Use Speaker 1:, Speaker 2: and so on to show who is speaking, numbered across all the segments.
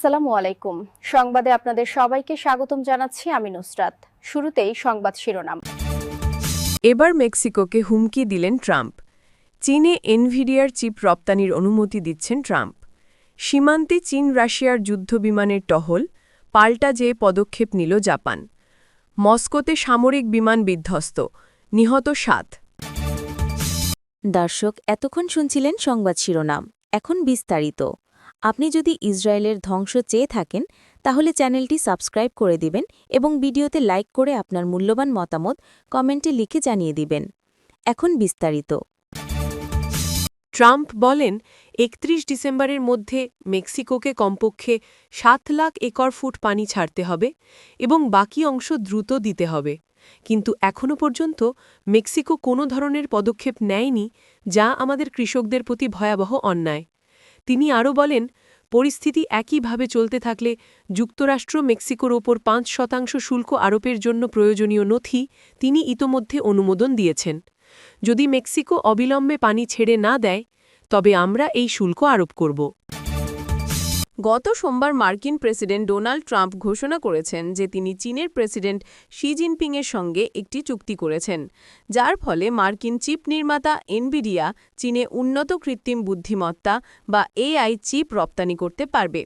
Speaker 1: আসসালামু আলাইকুম। সংবাদে আপনাদের সবাইকে স্বাগতম জানাচ্ছি আমি নুসরাত। শুরুতেই সংবাদ শিরোনাম।
Speaker 2: এবার মেক্সিকোকে হুমকি দিলেন ট্রাম্প। চীনে এনভিডিয়ার চিপ রপ্তানির অনুমতি দিচ্ছেন ট্রাম্প। সীমান্তে চীন রাশিয়ার যুদ্ধবিমানের টহল পাল্টা যে পদক্ষেপ নিল জাপান। মস্কোতে সামরিক বিমান বিধ্বস্ত নিহত সাত।
Speaker 3: দর্শক এতক্ষণ শুনছিলেন সংবাদ শিরোনাম। এখন বিস্তারিত। আপনি যদি ইসরায়েলের ধ্বংস চেয়ে থাকেন, তাহলে চ্যানেলটি সাবস্ক্রাইব করে দিবেন এবং ভিডিওতে লাইক করে আপনার মূল্যবান মতামত কমেন্টে লিখে জানিয়ে দিবেন। এখন বিস্তারিত।
Speaker 2: ট্রাম্প বলেন, একত্রিশ ডিসেম্বরের মধ্যে মেক্সিকোকে কমপক্ষে সাত লাখ একর ফুট পানি ছাড়তে হবে এবং বাকি অংশ দ্রুত দিতে হবে। কিন্তু এখনও পর্যন্ত মেক্সিকো কোনো ধরনের পদক্ষেপ নেয়নি, যা আমাদের কৃষকদের প্রতি ভয়াবহ অন্যায়। তিনি আরও বলেন, পরিস্থিতি একইভাবে চলতে থাকলে যুক্তরাষ্ট্র মেক্সিকোর ওপর পাঁচ শতাংশ শুল্ক আরোপের জন্য প্রয়োজনীয় নথি তিনি ইতোমধ্যে অনুমোদন দিয়েছেন। যদি মেক্সিকো অবিলম্বে পানি ছেড়ে না দেয়, তবে আমরা এই শুল্ক আরোপ করব। গত সোমবার মার্কিন প্রেসিডেন্ট ডোনাল্ড ট্রাম্প ঘোষণা করেছেন যে তিনি চীনের প্রেসিডেন্ট শি জিনপিংয়ের সঙ্গে একটি চুক্তি করেছেন, যার ফলে মার্কিন চিপ নির্মাতা এনবিডিয়া চীনে উন্নত কৃত্রিম বুদ্ধিমত্তা বা এআই চিপ রপ্তানি করতে পারবে।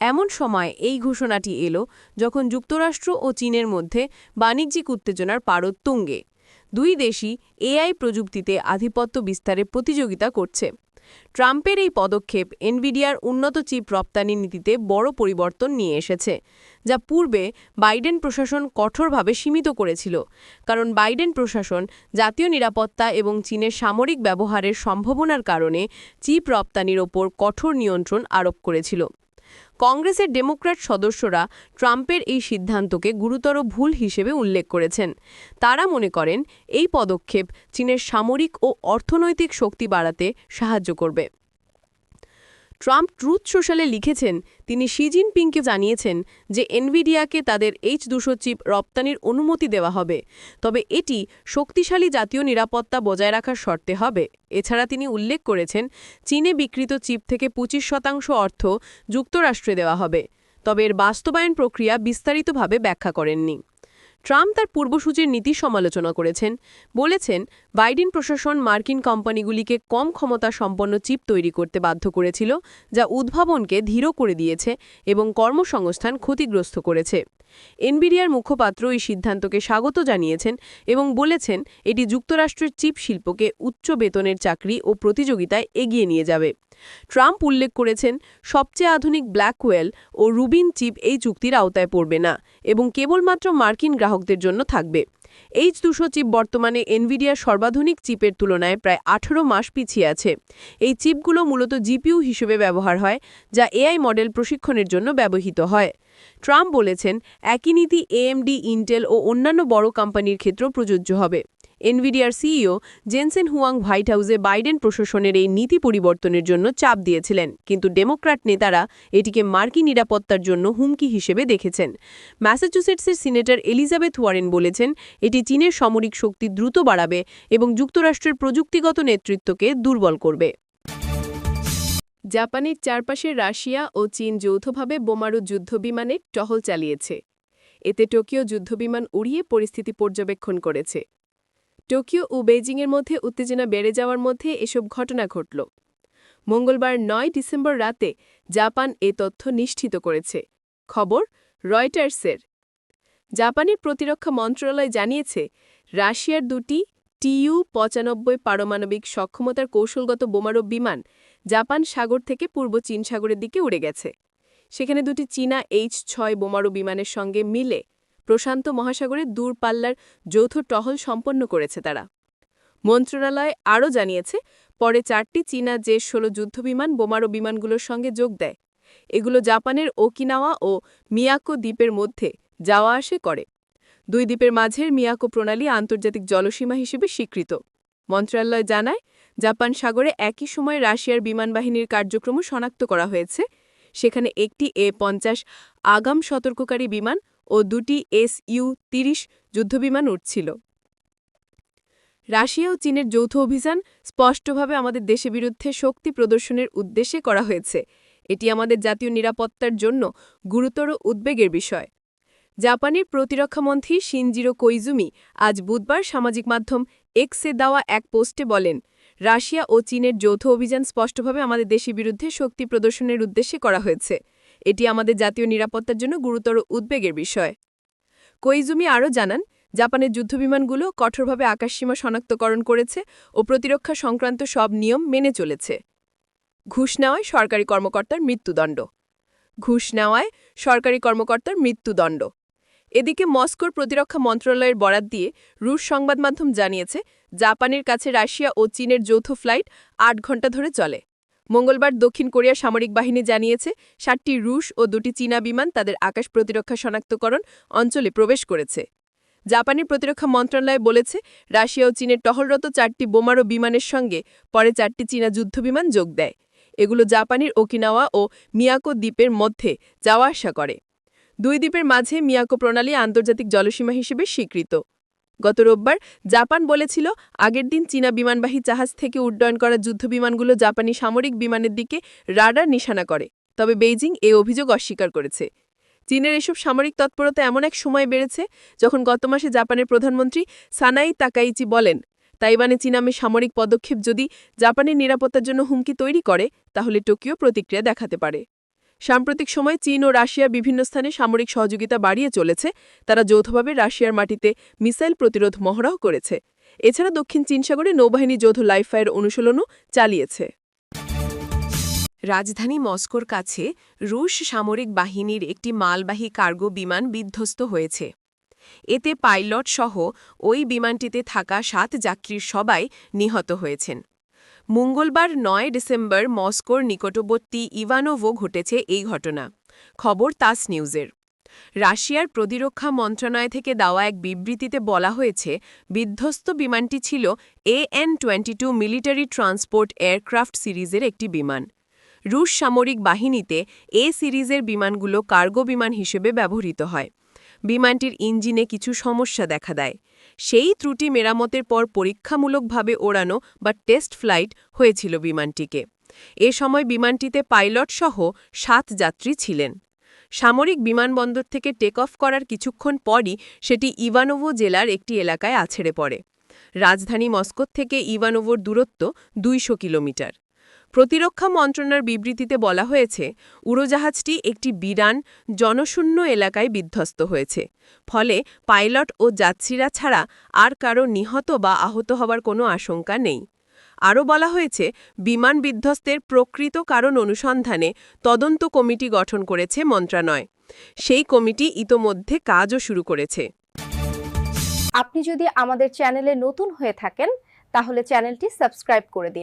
Speaker 2: এমন সময় এই ঘোষণাটি এলো যখন যুক্তরাষ্ট্র ও চীনের মধ্যে বাণিজ্যিক উত্তেজনার পারদ তুঙ্গে। দুই দেশই এআই প্রযুক্তিতে আধিপত্য বিস্তারে প্রতিযোগিতা করছে। ট্রাম্পের এই পদক্ষেপ এনভিডিয়ার উন্নত চিপ রপ্তানি নীতিতে বড় পরিবর্তন নিয়ে এসেছে, যা পূর্বে বাইডেন প্রশাসন কঠোরভাবে সীমিত করেছিল। কারণ বাইডেন প্রশাসন জাতীয় নিরাপত্তা এবং চীনের সামরিক ব্যবহারের সম্ভাবনার কারণে চিপ রপ্তানির ওপর কঠোর নিয়ন্ত্রণ আরোপ করেছিল। কংগ্রেসের ডেমোক্র্যাট সদস্যরা ট্রাম্পের এই সিদ্ধান্তকে গুরুতর ভুল হিসেবে উল্লেখ করেছেন। তারা মনে করেন, এই পদক্ষেপ চীনের সামরিক ও অর্থনৈতিক শক্তি বাড়াতে সাহায্য করবে। ট্রাম্প ট্রুথ সোশ্যালে লিখেছেন, তিনি শি জিনপিংকে জানিয়েছেন যে এনভিডিয়াকে তাদের এইচ দুশো চিপ রপ্তানির অনুমতি দেওয়া হবে। তবে এটি শক্তিশালী জাতীয় নিরাপত্তা বজায় রাখার শর্তে হবে। এছাড়া তিনি উল্লেখ করেছেন, চীনে বিকৃত চিপ থেকে পঁচিশ শতাংশ অর্থ যুক্তরাষ্ট্রে দেওয়া হবে। তবে এর বাস্তবায়ন প্রক্রিয়া বিস্তারিতভাবে ব্যাখ্যা করেননি। ট্রাম্প তার পূর্বসূচির নীতি সমালোচনা করেছেন। বলেছেন, বাইডেন প্রশাসন মার্কিন কোম্পানিগুলিকে কম ক্ষমতা সম্পন্ন চিপ তৈরি করতে বাধ্য করেছিল, যা উদ্ভাবনকে ধীর করে দিয়েছে এবং কর্মসংস্থান ক্ষতিগ্রস্ত করেছে। এনবিডিয়ার মুখপাত্র এই সিদ্ধান্তকে স্বাগত জানিয়েছেন এবং বলেছেন, এটি যুক্তরাষ্ট্রের চিপ শিল্পকে উচ্চ বেতনের চাকরি ও প্রতিযোগিতায় এগিয়ে নিয়ে যাবে। ট্রাম্প উল্লেখ করেছেন, সবচেয়ে আধুনিক ব্ল্যাকওয়েল ও রুবিন চিপ এই চুক্তির আওতায় পড়বে না এবং কেবলমাত্র মার্কিন গ্রাহকদের জন্য থাকবে। এইচ দুশো চিপ বর্তমানে এনভিডিয়ার সর্বাধুনিক চিপের তুলনায় প্রায় আঠেরো মাস পিছিয়ে আছে। এই চিপগুলো মূলত জিপিইউ হিসেবে ব্যবহার হয়, যা এআই মডেল প্রশিক্ষণের জন্য ব্যবহৃত হয়। ট্রাম্প বলেছেন, একই নীতি এএমডি, ইন্টেল ও অন্যান্য বড় কোম্পানির ক্ষেত্রেও প্রযোজ্য হবে। এনভিডিয়ার সিইও জেনসেন হুয়াং হোয়াইট হাউসে বাইডেন প্রশাসনের এই নীতি পরিবর্তনের জন্য চাপ দিয়েছিলেন। কিন্তু ডেমোক্র্যাট নেতারা এটিকে মার্কিন নিরাপত্তার জন্য হুমকি হিসেবে দেখেছেন। ম্যাসাচুসেটসের সিনেটর এলিজাবেথ ওয়ারেন বলেছেন, এটি চীনের সামরিক শক্তি দ্রুত বাড়াবে এবং যুক্তরাষ্ট্রের প্রযুক্তিগত নেতৃত্বকে দুর্বল করবে। জাপানের চারপাশে রাশিয়া ও চীন যৌথভাবে বোমারু যুদ্ধবিমানে টহল চালিয়েছে। এতে টোকিও যুদ্ধবিমান উড়িয়ে পরিস্থিতি পর্যবেক্ষণ করেছে। টোকিও ও বেইজিংয়ের মধ্যে উত্তেজনা বেড়ে যাওয়ার মধ্যে এসব ঘটনা ঘটল। মঙ্গলবার নয় ডিসেম্বর রাতে জাপান এ তথ্য নিশ্চিত করেছে। খবর, রয়টার্সের। জাপানের প্রতিরক্ষা মন্ত্রণালয় জানিয়েছে, রাশিয়ার দুটি টিইউ পঁচানব্বই পারমাণবিক সক্ষমতার কৌশলগত বোমারো বিমান জাপান সাগর থেকে পূর্ব চীন সাগরের দিকে উড়ে গেছে। সেখানে দুটি চীনা এইচ ছয় বোমারু বিমানের সঙ্গে মিলে প্রশান্ত মহাসাগরে দূরপাল্লার যৌথ টহল সম্পন্ন করেছে তারা। মন্ত্রণালয় আরও জানিয়েছে, পরে চারটি চীনা যে ষোলো যুদ্ধবিমান বোমারো বিমানগুলোর সঙ্গে যোগ দেয়। এগুলো জাপানের ওকিনাওয়া ও মিয়াকো দ্বীপের মধ্যে যাওয়া আসে করে। দুই দ্বীপের মাঝের মিয়াকো প্রণালী আন্তর্জাতিক জলসীমা হিসেবে স্বীকৃত। মন্ত্রণালয় জানায়, জাপান সাগরে একই সময় রাশিয়ার বিমানবাহিনীর কার্যক্রম শনাক্ত করা হয়েছে। সেখানে একটি এ পঞ্চাশ আগাম সতর্ককারী বিমান ও দুটি এস ইউ তিরিশ যুদ্ধবিমান উঠছিল রাশিয়া ও চীনের যৌথ অভিযান স্পষ্টভাবে আমাদের দেশের বিরুদ্ধে শক্তি প্রদর্শনের উদ্দেশ্যে করা হয়েছে। এটি আমাদের জাতীয় নিরাপত্তার জন্য গুরুতর উদ্বেগের বিষয়। জাপানের প্রতিরক্ষামন্ত্রী শিনজিরো কোইজুমি আজ বুধবার সামাজিক মাধ্যম এক্সে দেওয়া এক পোস্টে বলেন, রাশিয়া ও চীনের যৌথ অভিযান স্পষ্টভাবে আমাদের দেশের বিরুদ্ধে শক্তি প্রদর্শনের উদ্দেশ্যে করা হয়েছে। এটি আমাদের জাতীয় নিরাপত্তার জন্য গুরুতর উদ্বেগের বিষয়। কোইজুমি আরও জানান, জাপানের যুদ্ধবিমানগুলো কঠোরভাবে আকাশসীমা শনাক্তকরণ করেছে ও প্রতিরক্ষা সংক্রান্ত সব নিয়ম মেনে চলেছে। ঘুষ নেওয়ায় সরকারি কর্মকর্তার মৃত্যুদণ্ড। ঘুষ নেওয়ায় সরকারি কর্মকর্তার মৃত্যুদণ্ড। এদিকে মস্কোর প্রতিরক্ষা মন্ত্রণালয়ের বরাত দিয়ে রুশ সংবাদ মাধ্যম জানিয়েছে, জাপানের কাছে রাশিয়া ও চীনের যৌথ ফ্লাইট আট ঘণ্টা ধরে চলে। মঙ্গলবার দক্ষিণ কোরিয়ার সামরিক বাহিনী জানিয়েছে, সাতটি রুশ ও দুটি চীনা বিমান তাদের আকাশ প্রতিরক্ষা শনাক্তকরণ অঞ্চলে প্রবেশ করেছে। জাপানের প্রতিরক্ষা মন্ত্রণালয় বলেছে, রাশিয়া ও চীনের টহলরত চারটি বোমারো বিমানের সঙ্গে পরে চারটি চীনা যুদ্ধবিমান যোগ দেয়। এগুলো জাপানের ওকিনাওয়া ও মিয়াকো দ্বীপের মধ্যে যাওয়া আসা করে। দুই দ্বীপের মাঝে মিয়াকো প্রণালী আন্তর্জাতিক জলসীমা হিসেবে স্বীকৃত। গত রোববার জাপান বলেছিল, আগের দিন চীনা বিমানবাহী জাহাজ থেকে উড্ডয়ন করা যুদ্ধবিমানগুলো জাপানি সামরিক বিমানের দিকে রাডার নিশানা করে। তবে বেইজিং এ অভিযোগ অস্বীকার করেছে। চীনের এসব সামরিক তৎপরতা এমন এক সময় বেড়েছে যখন গত মাসে জাপানের প্রধানমন্ত্রী সানাই তাকাইচি বলেন, তাইওয়ানে চীনামে সামরিক পদক্ষেপ যদি জাপানের নিরাপত্তার জন্য হুমকি তৈরি করে, তাহলে টোকিও প্রতিক্রিয়া দেখাতে পারে। সাম্প্রতিক সময়ে চীন ও রাশিয়া বিভিন্ন স্থানে সামরিক সহযোগিতা বাড়িয়ে চলেছে, তারা যৌথভাবে রাশিয়ার মাটিতে মিসাইল প্রতিরোধ মহড়াও করেছে। এছাড়া দক্ষিণ চীন সাগরে নৌবাহিনী যৌথ লাইফ ফায়ার অনুশীলনও চালিয়েছে। রাজধানী মস্কোর কাছে রুশ সামরিক বাহিনীর একটি মালবাহী কার্গো বিমান বিধ্বস্ত হয়েছে। এতে পাইলট সহ ওই বিমানটিতে থাকা সাত যাত্রীর সবাই নিহত হয়েছেন। মঙ্গলবার নয় ডিসেম্বর মস্কোর নিকটবর্তী ইভানোভো ঘটেছে এই ঘটনা। খবর তাস নিউজের। রাশিয়ার প্রতিরক্ষা মন্ত্রণালয় থেকে দেওয়া এক বিবৃতিতে বলা হয়েছে, বিধ্বস্ত বিমানটি ছিল AN twenty two military transport aircraft সিরিজের একটি বিমান। রুশ সামরিক বাহিনীতে এ সিরিজের বিমানগুলো কার্গো বিমান হিসেবে ব্যবহৃত হয়। বিমানটির ইঞ্জিনে কিছু সমস্যা দেখা দেয়। সেই ত্রুটি মেরামতের পর পরীক্ষামূলকভাবে ওড়ানো বা টেস্ট ফ্লাইট হয়েছিল বিমানটিকে। এ সময় বিমানটিতে পাইলট সহ সাত যাত্রী ছিলেন। সামরিক বিমানবন্দর থেকে টেক অফ করার কিছুক্ষণ পরই সেটি ইভানোভো জেলার একটি এলাকায় আছড়ে পড়ে। রাজধানী মস্কোর থেকে ইভানোভোর দূরত্ব দুইশো কিলোমিটার। প্রতিরক্ষা মন্ত্রণার বিবৃতিতে বলা হয়েছে, উড়োজাহাজটি একটি বিরান, জনশূন্য এলাকায় বিধ্বস্ত হয়েছে। ফলে পাইলট ও যাত্রীরা ছাড়া আর কারও নিহত বা আহত হবার কোনো আশঙ্কা নেই। আরও বলা হয়েছে, বিমান বিধ্বস্তের প্রকৃত কারণ অনুসন্ধানে তদন্ত কমিটি গঠন করেছে মন্ত্রণালয়। সেই কমিটি ইতোমধ্যে কাজও শুরু করেছে।
Speaker 1: আপনি যদি আমাদের চ্যানেলে নতুন হয়ে থাকেন, তাহলে চ্যানেলটি সাবস্ক্রাইব করে দিন।